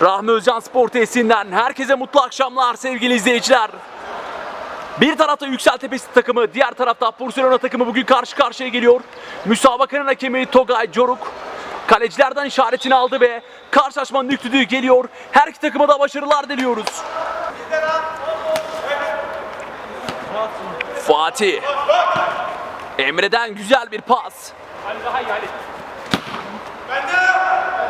Rahmi Özcan Spor Tesisinden herkese mutlu akşamlar sevgili izleyiciler. Bir tarafta Yüksel Tepesi takımı, diğer tarafta Barcelona takımı bugün karşı karşıya geliyor. Müsabakanın hakemi Togay Coruk kalecilerden işaretini aldı ve karşılaşmanın ilk düdüğü geliyor. Her iki takıma da başarılar diliyoruz. Fatih. Emre'den güzel bir pas.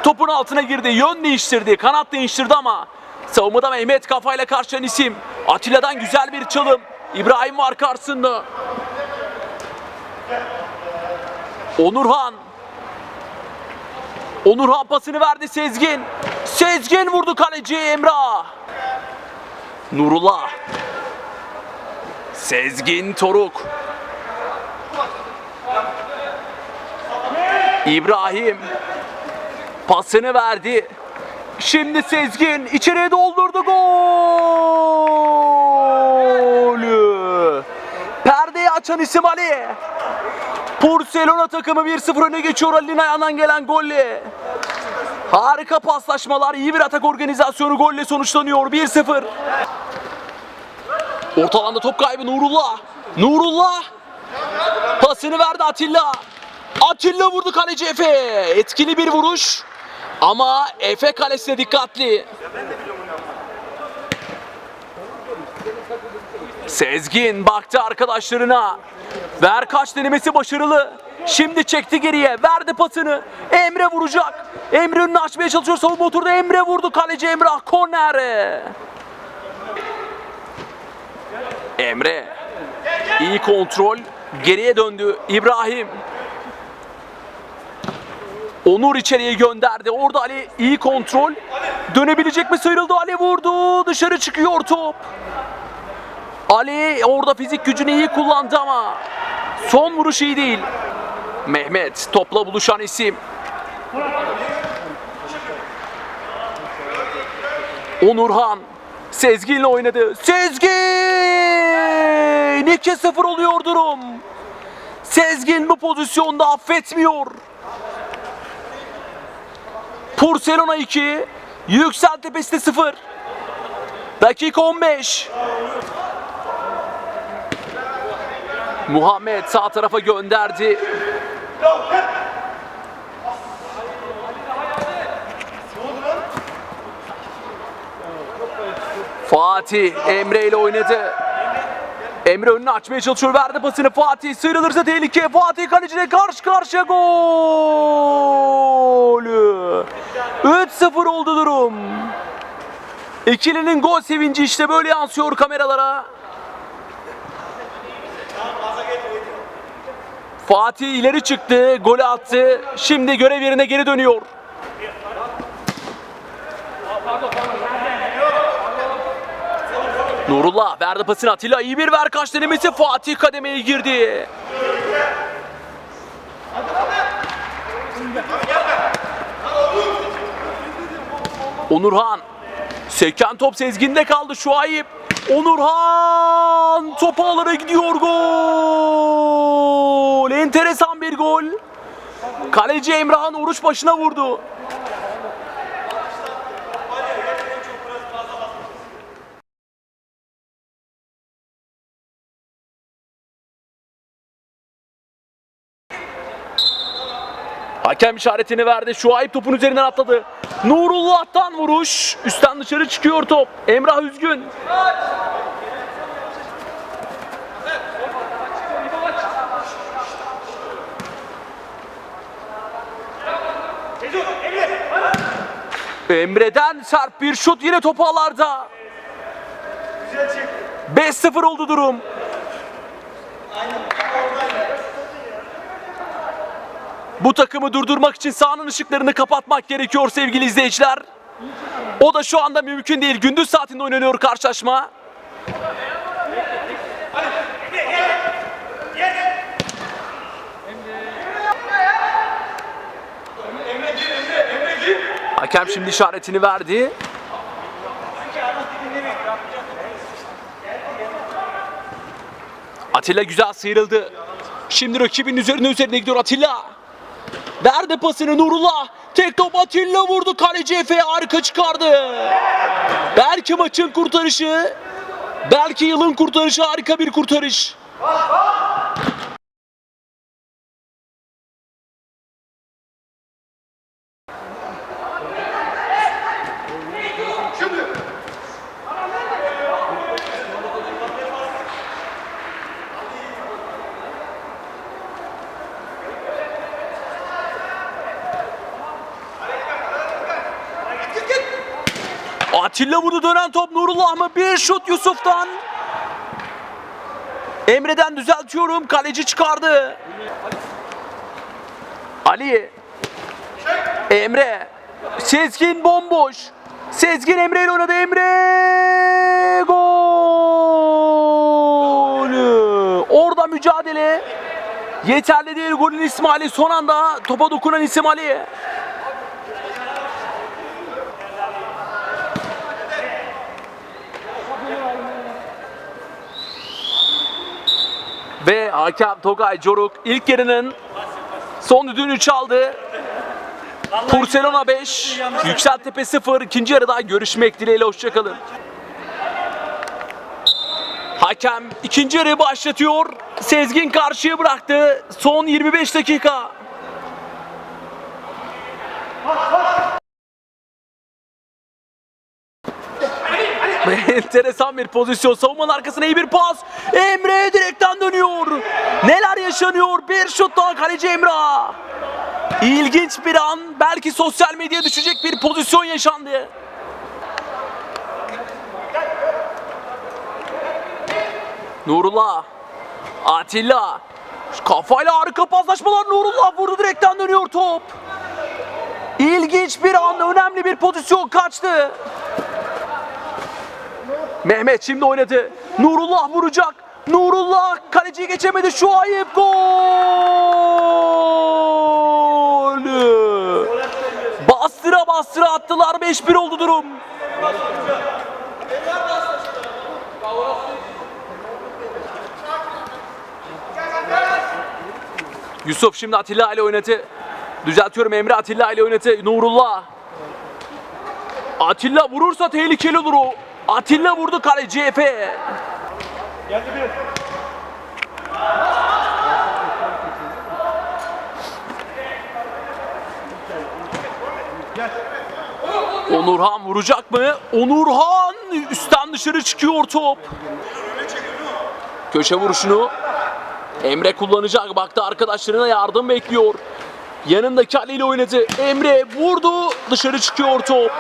Topun altına girdi, yön değiştirdi, kanat değiştirdi ama savunmada Mehmet kafayla karşılayan isim. Atilla'dan güzel bir çalım. İbrahim var karşısında. Onurhan. Onurhan pasını verdi Sezgin. Sezgin vurdu kaleci Emrah. Nurullah. Sezgin Toruk. İbrahim pasını verdi. Şimdi Sezgin içeriye doldurdu golü. Perdeyi açan isim Ali. Barcelona takımı 1-0 öne geçiyor Ali'nin ayağından gelen golle. Harika paslaşmalar, iyi bir atak organizasyonu golle sonuçlanıyor 1-0. Orta alanda top kaybı Nurullah. Nurullah pasını verdi Atilla. Atilla vurdu kaleci Efe. Etkili bir vuruş. Ama Efe kalesine dikkatli. Sezgin baktı arkadaşlarına. Ver kaç denemesi başarılı. Şimdi çekti geriye. Verdi pasını. Emre vuracak. Emre önünü açmaya çalışıyor. Savunma oturdu. Emre vurdu. Kaleci Emrah. Korner. Emre. iyi kontrol. Geriye döndü. İbrahim. Onur içeriye gönderdi. Orada Ali iyi kontrol. Dönebilecek mi? Sıyrıldı. Ali vurdu. Dışarı çıkıyor top. Ali orada fizik gücünü iyi kullandı ama son vuruş iyi değil. Mehmet topla buluşan isim. Onurhan Sezgin'le oynadı. Sezgin! 2-0 oluyor durum. Sezgin bu pozisyonda affetmiyor. Barcelona 2, Yüksel Tepesi 0. Dakika 15. Muhammed sağ tarafa gönderdi. Fatih Emre ile oynadı. Emre önünü açmaya çalışıyor. Verdi pasını Fatih. Sıyrılırsa tehlike. Fatih kalecine karşı karşıya golü. 3-0 oldu durum. İkilinin gol sevinci işte böyle yansıyor kameralara. Fatih ileri çıktı, golü attı. Şimdi görev yerine geri dönüyor. Nurullah verdi pasını Atilla. iyi bir ver kaç denemesi Fatih kademeye girdi. Onurhan. Seken top Sezgin'de kaldı şu ayıp. Onurhan topu alana gidiyor gol. Enteresan bir gol. Kaleci Emrah'ın oruç başına vurdu. Hakem işaretini verdi. Şuayb topun üzerinden atladı. Nurullah'tan vuruş. Üstten dışarı çıkıyor top. Emrah Üzgün. Emre'den sert bir şut yine topu alarda. 5-0 oldu durum. Bu takımı durdurmak için sahanın ışıklarını kapatmak gerekiyor sevgili izleyiciler. O da şu anda mümkün değil. Gündüz saatinde oynanıyor karşılaşma. Hakem şimdi işaretini verdi. Atilla güzel sıyrıldı. Şimdi rakibin üzerine üzerine gidiyor Atilla. Verdi pasını Nurullah. Tek top Atilla vurdu. Kaleci Efe arka çıkardı. Belki maçın kurtarışı. Belki yılın kurtarışı harika bir kurtarış. Atilla vurdu dönen top Nurullah mı? Bir şut Yusuf'tan. Emre'den düzeltiyorum. Kaleci çıkardı. Ali. Emre. Sezgin bomboş. Sezgin Emre ile oynadı. Emre golü. Orada mücadele. Yeterli değil golün İsmail'i. Son anda topa dokunan isim Ve hakem Togay Coruk ilk yarının son düdüğünü çaldı. Barcelona 5, Yükseltepe 0. İkinci yarıda görüşmek dileğiyle hoşçakalın. Hakem ikinci yarıyı başlatıyor. Sezgin karşıya bıraktı. Son 25 dakika. Ve enteresan bir pozisyon. Savunmanın arkasına iyi bir pas. Emre direkten dönüyor. Neler yaşanıyor? Bir şut daha kaleci Emrah. İlginç bir an. Belki sosyal medyaya düşecek bir pozisyon yaşandı. Nurullah. Atilla. Kafayla harika paslaşmalar. Nurullah vurdu direkten dönüyor top. İlginç bir an. Önemli bir pozisyon kaçtı. Mehmet şimdi oynadı. Nurullah vuracak. Nurullah kaleciyi geçemedi. Şu ayıp gol. Bastıra bastıra attılar. 5-1 oldu durum. Yusuf şimdi Atilla ile oynadı. Düzeltiyorum Emre Atilla ile oynadı. Nurullah. Atilla vurursa tehlikeli olur o. Atilla vurdu kaleci Efe. Onurhan vuracak mı? Onurhan üstten dışarı çıkıyor top. Köşe vuruşunu Emre kullanacak. Baktı arkadaşlarına yardım bekliyor. Yanındaki Ali ile oynadı. Emre vurdu. Dışarı çıkıyor top.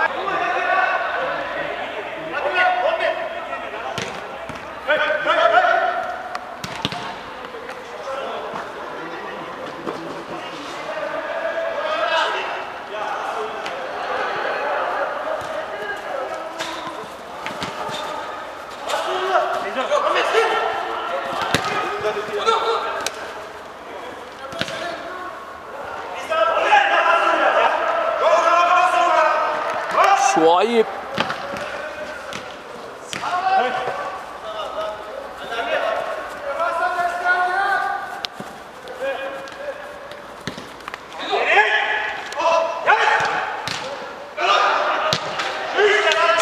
Şuayip.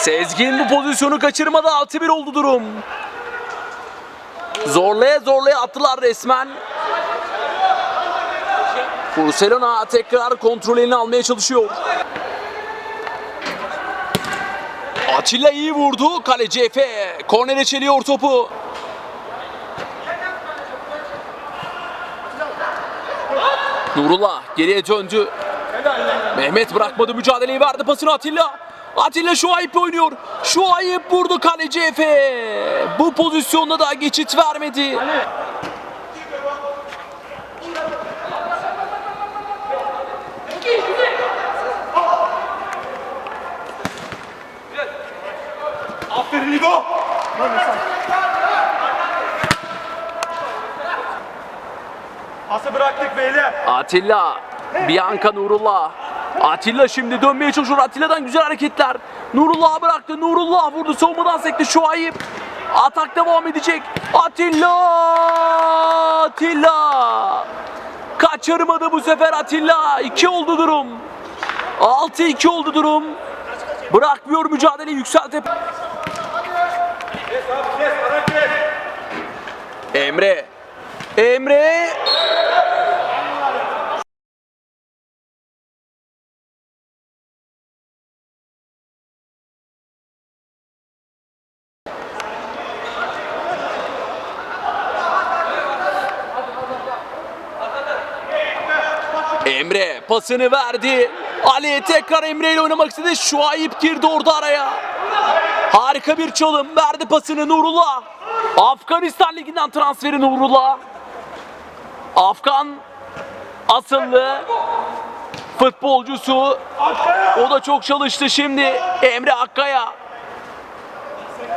Sezgin bu pozisyonu kaçırmadı 6-1 oldu durum. Zorlaya zorlaya attılar resmen. Barcelona tekrar kontrol eline almaya çalışıyor. Atilla iyi vurdu. Kaleci Efe. Kornere çeliyor topu. Nurullah geriye döndü. Mehmet bırakmadı mücadeleyi verdi pasını Atilla. Atilla şu ayıp oynuyor. Şu ayıp vurdu kaleci Efe. Bu pozisyonda da geçit vermedi. Aferin İbo. Pası bıraktık beyler. Atilla, Bianca Nurullah. Atilla şimdi dönmeye çalışıyor. Atilla'dan güzel hareketler. Nurullah'a bıraktı. Nurullah vurdu. Savunmadan sekti. Şu ayıp. Atak devam edecek. Atilla! Atilla! Kaçırmadı bu sefer Atilla. İki oldu durum. 6-2 oldu durum. Bırakmıyor mücadele kes. Emre. Emre. Emre pasını verdi. Ali tekrar Emre ile oynamak istedi. Şuayip girdi orada araya. Harika bir çalım. Verdi pasını Nurullah. Afganistan Ligi'nden transferi Nurullah. Afgan asıllı futbolcusu. O da çok çalıştı şimdi. Emre Akkaya.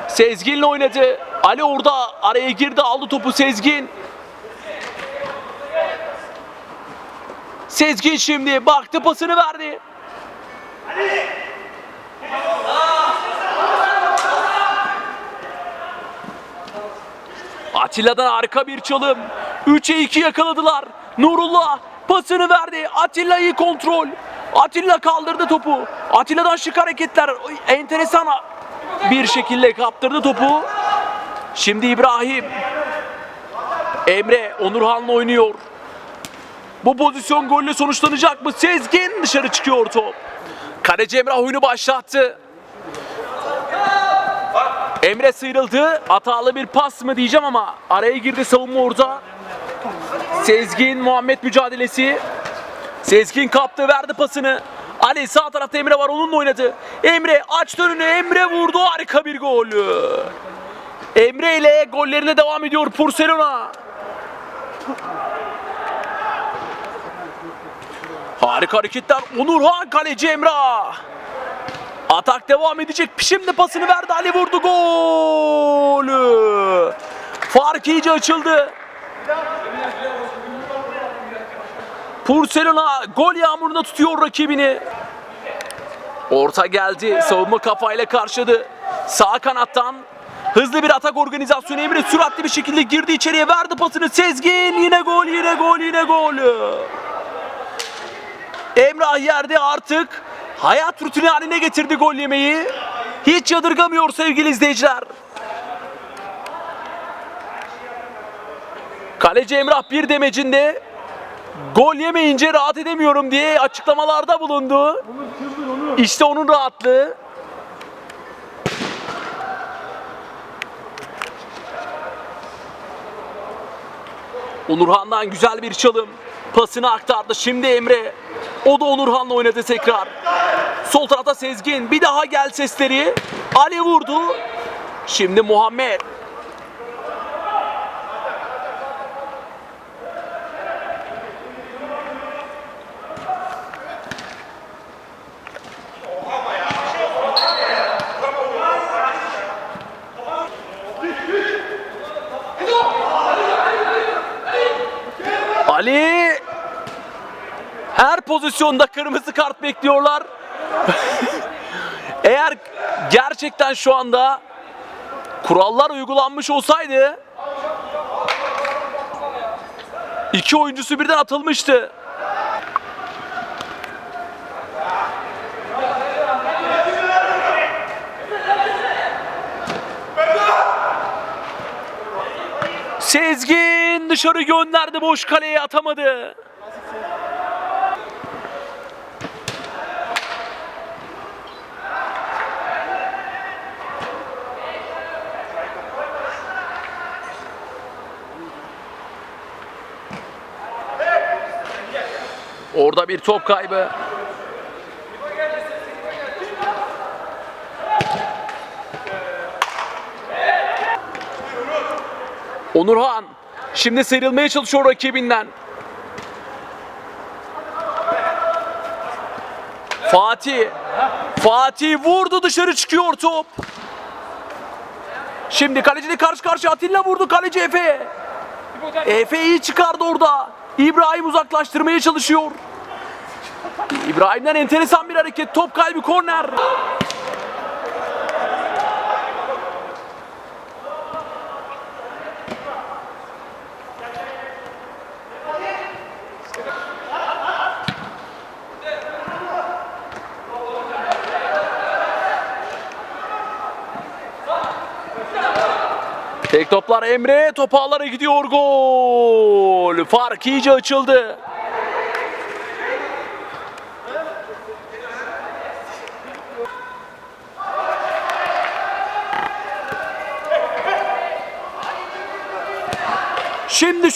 Sezgin'le oynadı. Ali orada araya girdi aldı topu Sezgin. Sezgin şimdi baktı pasını verdi. Atilla'dan harika bir çalım. 3'e 2 yakaladılar. Nurullah pasını verdi. Atilla iyi kontrol. Atilla kaldırdı topu. Atilla'dan şık hareketler. Enteresan bir şekilde kaptırdı topu. Şimdi İbrahim. Emre Onurhan'la oynuyor. Bu pozisyon golle sonuçlanacak mı? Sezgin dışarı çıkıyor top. Kaleci Emrah oyunu başlattı. Emre sıyrıldı. Hatalı bir pas mı diyeceğim ama araya girdi savunma orada. Sezgin Muhammed mücadelesi. Sezgin kaptı verdi pasını. Ali sağ tarafta Emre var onunla oynadı. Emre açtı önünü Emre vurdu harika bir gol. Emre ile gollerine devam ediyor Barcelona. Harika hareketler. Onurhan kaleci Emrah. Atak devam edecek. Şimdi pasını verdi. Ali vurdu. Gol. Fark iyice açıldı. Barcelona gol yağmuruna tutuyor rakibini. Orta geldi. Savunma kafayla karşıladı. Sağ kanattan hızlı bir atak organizasyonu Emre süratli bir şekilde girdi içeriye verdi pasını. Sezgin yine gol yine gol yine gol. Emrah yerde artık hayat rutini haline getirdi gol yemeyi. Hiç yadırgamıyor sevgili izleyiciler. Kaleci Emrah bir demecinde gol yemeyince rahat edemiyorum diye açıklamalarda bulundu. İşte onun rahatlığı. Onurhan'dan güzel bir çalım. Pasını aktardı. Şimdi Emre. O da Onurhan'la oynadı tekrar. Sol tarafta Sezgin. Bir daha gel sesleri. Ali vurdu. Şimdi Muhammed. Ali her pozisyonda kırmızı kart bekliyorlar. Eğer gerçekten şu anda kurallar uygulanmış olsaydı iki oyuncusu birden atılmıştı. Sezgin dışarı gönderdi boş kaleye atamadı. Orada bir top kaybı. Onurhan şimdi sıyrılmaya çalışıyor rakibinden. Fatih. Fatih vurdu dışarı çıkıyor top. Şimdi kaleciyle karşı karşıya Atilla vurdu kaleci Efe. Efe iyi çıkardı orada. İbrahim uzaklaştırmaya çalışıyor. İbrahim'den enteresan bir hareket. Top kaybı korner. Tek toplar Emre, top ağlara gidiyor gol. Fark iyice açıldı.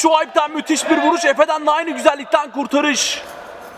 Şuayb'den müthiş bir vuruş. Efe'den de aynı güzellikten kurtarış.